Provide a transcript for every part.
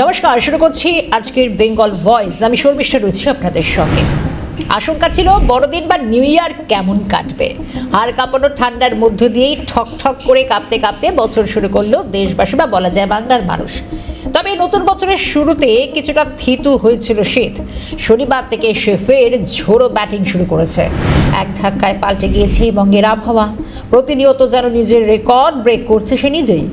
নমস্কার, শুরু করছি আজকের বেঙ্গল ভয়েস। আমি শর্মিষ্ঠা রয়েছি আপনাদের সঙ্গে। আশঙ্কা ছিল বড়দিন বা নিউ ইয়ার কেমন কাটবে? হাড় কাঁপানো ঠান্ডার মধ্য দিয়েই ঠক ঠক করে কাঁপতে কাঁপতে বছর শুরু করল দেশবাসী বা বলা যায় বাংলার মানুষ। তবে নতুন বছরের শুরুতে কিছুটা থিতু হয়েছিল শীত। শনিবার থেকে সে ফের ঝোড়ো ব্যাটিং শুরু করেছে। এক ধাক্কায় পাল্টে গিয়েছে বঙ্গের আবহাওয়া। প্রতিনিয়ত যেন নিজের রেকর্ড ব্রেক করছে সে নিজেই।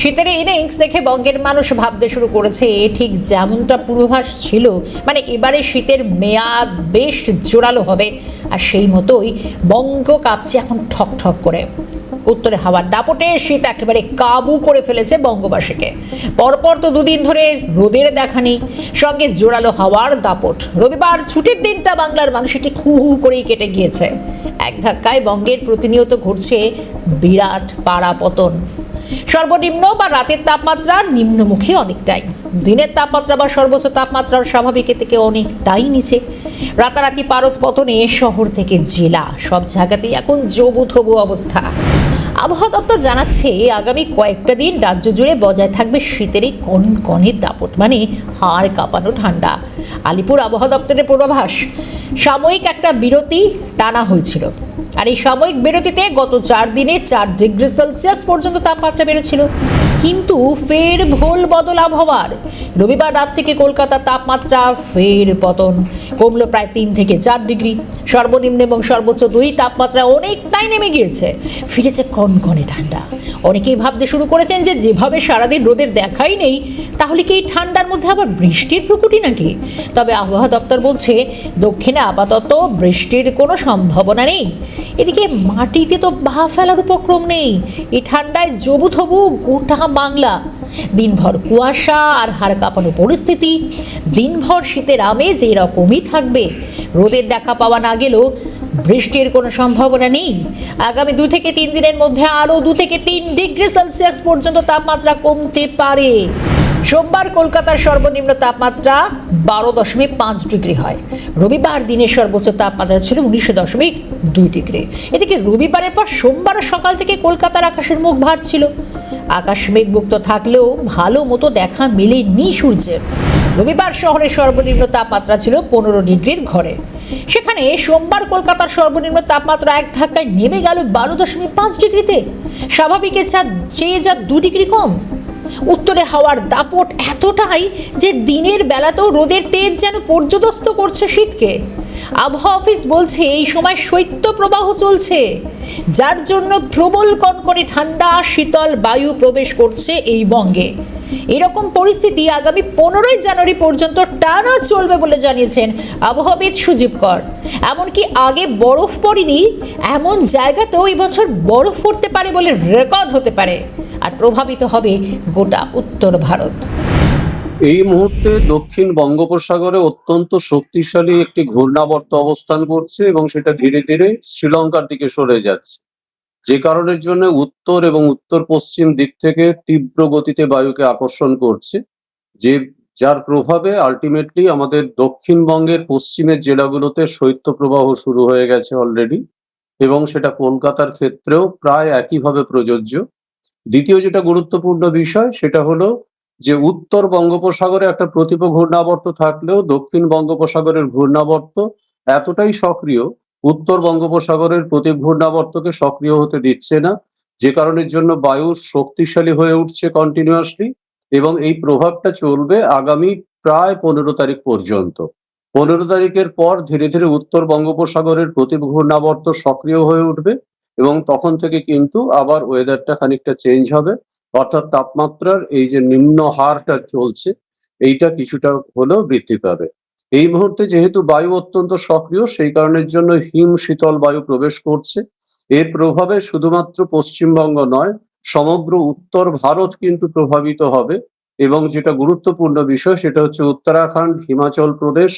শীতের ইনিংস দেখে বঙ্গের মানুষ ভাবতে শুরু করেছে ঠিক যেমনটা পূর্বাভাস ছিল। মানে এবারে শীতের মেয়াদ বেশ জোরালো হবে, আর সেই মতোই বঙ্গ কাঁপছে এখন ঠক ঠক করে। উত্তরে হাওয়ার দাপটে শীত একেবারে কাবু করে ফেলেছে বঙ্গবাসীকে। পরপর তো দুদিন ধরে রোদের দেখা নেই, সঙ্গে জোরালো হাওয়ার দাপট। রবিবার ছুটির দিনটা বাংলার মানুষটি হু হু করেই কেটে গিয়েছে। এক ধাক্কায় বঙ্গের প্রতিনিয়ত ঘটছে বিরাট পাড়া পতন সর্বনিম্ন বা রাতের তাপমাত্রা নিম্নমুখী অনেকটাই। দিনের তাপমাত্রা বা সর্বোচ্চ তাপমাত্রার স্বাভাবিকের থেকে অনেকটাই নিচে। রাতারাতি পারদ পতনে শহর থেকে জেলা, সব জায়গাতেই এখন জবুথবু অবস্থা। আবহাওয়া দপ্তর জানাচ্ছে, আগামী কয়েকটা দিন রাজ্য জুড়ে বজায় থাকবে শীতের এই কনকনে দাপট মানে হাড় কাঁপানো ঠান্ডা। আলিপুর আবহাওয়া দপ্তরের পূর্বাভাস, সাময়িক একটা বিরতি টানা হয়েছিল। আর এই সাময়িক বিরতিতে গত চার দিনে চার ডিগ্রি সেলসিয়াস পর্যন্ত তাপমাত্রা বেড়েছিল। কিন্তু ফের ভোল বদল আবহাওয়ার। রবিবার রাত থেকে কলকাতার তাপমাত্রা ফের পতন। কমলো প্রায় তিন থেকে চার ডিগ্রি। সর্বনিম্ন এবং সর্বোচ্চ দুই তাপমাত্রা অনেকটাই নেমে গিয়েছে। ফিরেছে কনকনে ঠান্ডা। অনেকেই ভাবতে শুরু করেছেন যে যেভাবে সারাদিন রোদের দেখাই নেই, তাহলে কি এই ঠান্ডার মধ্যে আবার বৃষ্টির প্রকুটি নাকি? তবে আবহাওয়া দপ্তর বলছে, দক্ষিণে আপাতত বৃষ্টির কোনো সম্ভাবনা নেই। এদিকে মাটিতে তো বাহা ফেলার উপক্রম নেই। এই ঠান্ডায় জবু থবু গোটা বাংলা দিনভর কুয়াশা আর হাড় কাঁপানো পরিস্থিতি, দিনভর শীতের আমেজ এরকমই থাকবে। রোদের দেখা পাওয়া না গেলেও বৃষ্টির কোনো সম্ভাবনা নেই। আগামী দু থেকে তিন দিনের মধ্যে আরও দু থেকে তিন ডিগ্রি সেলসিয়াস পর্যন্ত তাপমাত্রা কমতে পারে। সোমবার কলকাতার সর্বনিম্ন তাপমাত্রা বারো দশমিক পাঁচ ডিগ্রি হয়। রবিবার দিনের সর্বোচ্চ তাপমাত্রা ছিল উনিশশো দশমিক দুই ডিগ্রি। এদিকে রবিবারের পর সোমবারও সকাল থেকে কলকাতার আকাশের মুখ ভার ছিল। আকাশ মেঘমুক্ত থাকলেও ভালো মতো দেখা মেলেনি সূর্যের। রবিবার শহরের সর্বনিম্ন তাপমাত্রা ছিল পনেরো ডিগ্রির ঘরে। সেখানে সোমবার কলকাতার সর্বনিম্ন তাপমাত্রা এক ধাক্কায় নেমে গেল বারো দশমিক পাঁচ ডিগ্রিতে। স্বাভাবিকের চা চেয়ে যা দু ডিগ্রি কম উত্তরে হাওয়ার দাপট এতটাই যে দিনের বেলাতেও রোদের তেজ যেন পর্যদস্ত করছে শীতকে। আবহাওয়া অফিস বলছে এই সময় শৈত্য প্রবাহ চলছে। যার জন্য প্রবল কনকনে ঠান্ডা, শীতল বায়ু প্রবেশ করছে এই বঙ্গে। এরকম পরিস্থিতি আগামী পনেরোই জানুয়ারি পর্যন্ত টানা চলবে বলে জানিয়েছেন আবহাওয়াবিদ সুজীব কর। এমনকি আগে বরফ পড়েনি, এমন জায়গাতেও এই বছর বরফ পড়তে পারে বলে রেকর্ড হতে পারে। প্রভাবিত হবে গোটা উত্তর ভারত। এই মুহূর্তে দক্ষিণ বঙ্গোপসাগরে অত্যন্ত শক্তিশালী একটি ঘূর্ণাবর্ত অবস্থান করছে এবং সেটা ধীরে ধীরে শ্রীলঙ্কার দিকে সরে যাচ্ছে। যে কারণের জন্য উত্তর এবং উত্তর পশ্চিম দিক থেকে তীব্র গতিতে বায়ুকে আকর্ষণ করছে, যে যার প্রভাবে আলটিমেটলি আমাদের দক্ষিণবঙ্গের পশ্চিমের জেলাগুলোতে শৈত্যপ্রবাহ শুরু হয়ে গেছে অলরেডি এবং সেটা কলকাতার ক্ষেত্রেও প্রায় একইভাবে প্রযোজ্য। দ্বিতীয় যেটা গুরুত্বপূর্ণ বিষয়, সেটা হলো যে উত্তর বঙ্গোপসাগরে একটা প্রতিপ ঘূর্ণাবর্ত থাকলেও দক্ষিণ বঙ্গোপসাগরের ঘূর্ণাবর্ত এতটাই সক্রিয়, উত্তর বঙ্গোপসাগরের প্রতি ঘূর্ণাবর্তকে সক্রিয় হতে দিচ্ছে না, যে কারণের জন্য বায়ু শক্তিশালী হয়ে উঠছে কন্টিনিউয়াসলি এবং এই প্রভাবটা চলবে আগামী প্রায় পনেরো তারিখ পর্যন্ত। পনেরো তারিখের পর ধীরে ধীরে উত্তর বঙ্গোপসাগরের প্রতি ঘূর্ণাবর্ত সক্রিয় হয়ে উঠবে। এবং তখন থেকে কিন্তু আবার ওয়েদারটা খানিকটা চেঞ্জ হবে। অর্থাৎ তাপমাত্রার এই যে নিম্ন হারটা চলছে, এইটা কিছুটা হলেও বৃদ্ধি পাবে। এই মুহূর্তে যেহেতু বায়ু অত্যন্ত সক্রিয়, সেই কারণের জন্য হিম শীতল বায়ু প্রবেশ করছে। এর প্রভাবে শুধুমাত্র পশ্চিমবঙ্গ নয়, সমগ্র উত্তর ভারত কিন্তু প্রভাবিত হবে এবং যেটা গুরুত্বপূর্ণ বিষয় সেটা হচ্ছে উত্তরাখণ্ড, হিমাচল প্রদেশ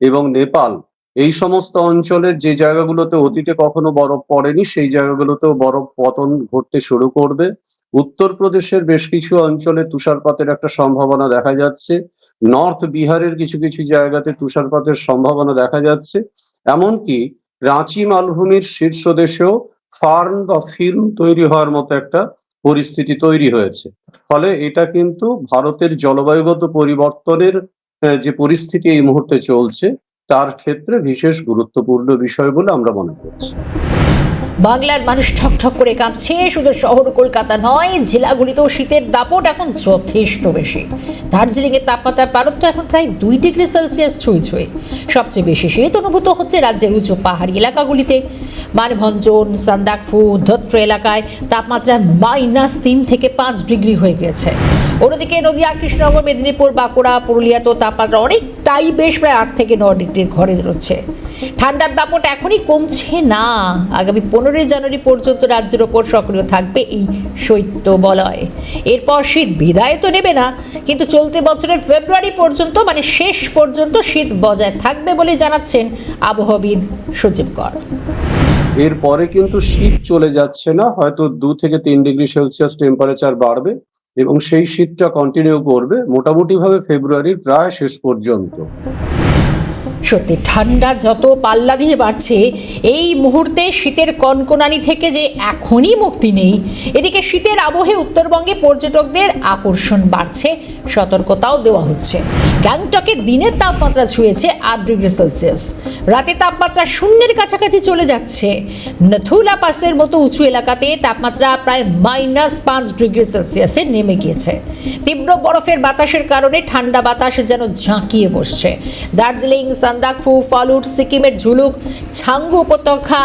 এবং নেপাল। এই সমস্ত অঞ্চলের যে জায়গাগুলোতে অতীতে কখনো বরফ পড়েনি, সেই জায়গাগুলোতেও বরফ পতন ঘটতে শুরু করবে। উত্তরপ্রদেশের বেশ কিছু অঞ্চলে তুষারপাতের একটা সম্ভাবনা দেখা যাচ্ছে। নর্থ বিহারের কিছু কিছু জায়গাতে তুষারপাতের সম্ভাবনা দেখা যাচ্ছে। এমনকি রাঁচি, মালভূমির শীর্ষ দেশেও ফার্ন বা ফিল্ম তৈরি হওয়ার মতো একটা পরিস্থিতি তৈরি হয়েছে। ফলে এটা কিন্তু ভারতের জলবায়ুগত পরিবর্তনের যে পরিস্থিতি এই মুহূর্তে চলছে তার ক্ষেত্রে বিশেষ গুরুত্বপূর্ণ বিষয় বলে আমরা মনে করছি। বাংলার মানুষ ঠকঠক করে কাঁপছে, শুধু শহর কলকাতা নয়, জেলাগুলিতেও শীতের দাপট এখন যথেষ্ট বেশি। দার্জিলিং এর তাপমাত্রার পারত্ব এখন প্রায় দুই ডিগ্রি সেলসিয়াস ছুঁই ছুঁই। সবচেয়ে বেশি শীত অনুভূত হচ্ছে রাজ্যের উঁচু পাহাড়ি এলাকাগুলিতে। মানভঞ্জন, সান্দাকফু, ধত্র এলাকায় তাপমাত্রা মাইনাস তিন থেকে পাঁচ ডিগ্রি হয়ে গেছে। অন্যদিকে নদিয়া, কৃষ্ণনগর, মেদিনীপুর, বাঁকুড়া পুরুলিয়া তাপমাত্রা তাপমাত্রা অনেকটাই বেশ প্রায় আট থেকে ন ডিগ্রির ঘরে রয়েছে। ঠান্ডার দাপট এখনই কমছে না। আগামী পনেরোই জানুয়ারি পর্যন্ত রাজ্যের ওপর সক্রিয় থাকবে এই শৈত্য বলয় এরপর শীত বিদায় তো নেবে না, কিন্তু চলতি বছরের ফেব্রুয়ারি পর্যন্ত মানে শেষ পর্যন্ত শীত বজায় থাকবে বলে জানাচ্ছেন আবহাওয়াবিদ সজীব কর। এরপরে কিন্তু শীত চলে যাচ্ছে না, হয়তো দু থেকে তিন ডিগ্রি সেলসিয়াস টেম্পারেচার বাড়বে। এবং সেই শীতটা কন্টিনিউ করবে মোটামুটি ভাবে ফেব্রুয়ারির প্রায় শেষ পর্যন্ত। সত্যি, ঠান্ডা যত পাল্লা দিয়ে বাড়ছে, এই মুহূর্তে শীতের কনকনানি থেকে যে এখনই মুক্তি নেই, এদিকে শীতের আবহে উত্তরবঙ্গে পর্যটকদের আকর্ষণ বাড়ছে, সতর্কতাও দেওয়া হচ্ছে। গ্যাংটকে দিনের তাপমাত্রা ছুঁয়েছে আট ডিগ্রি সেলসিয়াস। রাতে তাপমাত্রা শূন্যের কাছাকাছি চলে যাচ্ছে। নথুলা পাসের মতো উঁচু এলাকাতে তাপমাত্রা প্রায় মাইনাস পাঁচ ডিগ্রি সেলসিয়াসে নেমে গিয়েছে। তীব্র বরফের বাতাসের কারণে ঠান্ডা বাতাস যেন ঝাঁকিয়ে বসছে। দার্জিলিং, সান্দাকফু, ফালুট, সিকিমের ঝুলুক, ছাঙ্গু উপত্যকা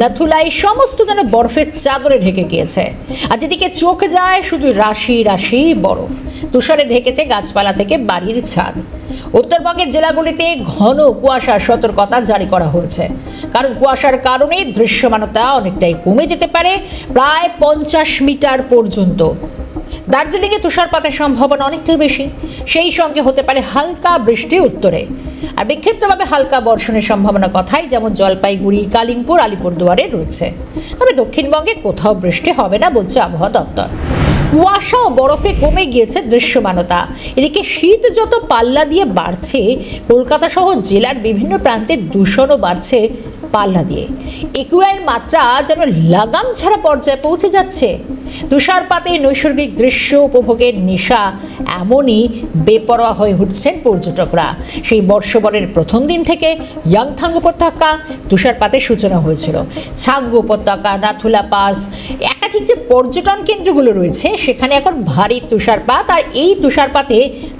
নথুলাই সমস্ত যেন বরফের চাদরে ঢেকে গিয়েছে। আর যেদিকে চোখ যায়, শুধু রাশি রাশি বরফ। তুষারে ঢেকেছে গাছপালা থেকে বাড়ির ছাদ। উত্তরবঙ্গের জেলাগুলিতে ঘন কুয়াশার সতর্কতা জারি করা হয়েছে। কারণ কুয়াশার কারণে দৃশ্যমানতা অনেকটাই কমে যেতে পারে, প্রায় পঞ্চাশ মিটার পর্যন্ত। দার্জিলিংয়ে তুষারপাতের সম্ভাবনা অনেকটাই বেশি। সেই সঙ্গে হতে পারে হালকা বৃষ্টি উত্তরে। আর বিক্ষিপ্তভাবে হালকা বর্ষণের সম্ভাবনা কথাই যেমন জলপাইগুড়ি কালিম্পুর আলিপুরদুয়ারে রয়েছে। তবে দক্ষিণবঙ্গে কোথাও বৃষ্টি হবে না বলছে আবহাওয়া দপ্তর। কুয়াশা ও বরফে কমে গিয়েছে দৃশ্যমানতা। এদিকে শীত যত পাল্লা দিয়ে বাড়ছে কলকাতা সহ জেলার বিভিন্ন প্রান্তে দূষণও বাড়ছে পাল্লা দিয়ে। একুয়ার মাত্রা যেন লাগাম ছাড়া পর্যায়ে পৌঁছে যাচ্ছে। তুষারপাতে নৈসর্গিক দৃশ্য উপভোগের নেশা এমনই বেপরোয়া হয়ে উঠছেন পর্যটকরা। সেই বর্ষবরের প্রথম দিন থেকে ইয়াংথাং উপত্যকা তুষারপাতের সূচনা হয়েছিল। ছাঙ্গু উপত্যকা, নাথুলা পাস যে পর্যটন কেন্দ্রগুলো রয়েছে, সেখানে এখন ভারী তুষারপাত আর এই তুষারপাতে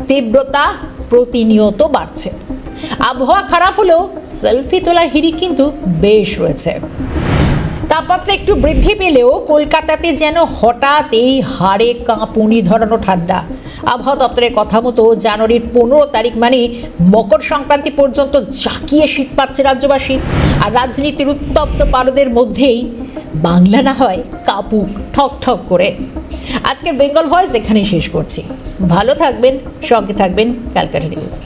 তীব্রতা প্রতিনিয়ত বাড়ছে। আবহাওয়া খারাপ হলেও সেলফি তোলার হিড়িক কিন্তু বেশ রয়েছে। তাপমাত্রা একটু বৃদ্ধি পেলেও কলকাতাতে যেন হঠাৎ এই হাড়ে কাঁপুনি ধরানো ঠান্ডা। আবহাওয়া দপ্তরের কথা মতো জানুয়ারির পনেরো তারিখ মানে মকর সংক্রান্তি পর্যন্ত জাকিয়ে শীত পাচ্ছে রাজ্যবাসী। আর রাজনীতির উত্তপ্ত পারদের মধ্যেই বাংলা না হয় কাপুক, ঠক ঠক করে। আজকের বেঙ্গল ভয়েস এখানেই শেষ করছি। ভালো থাকবেন, সঙ্গে থাকবেন ক্যালকাটা নিউজ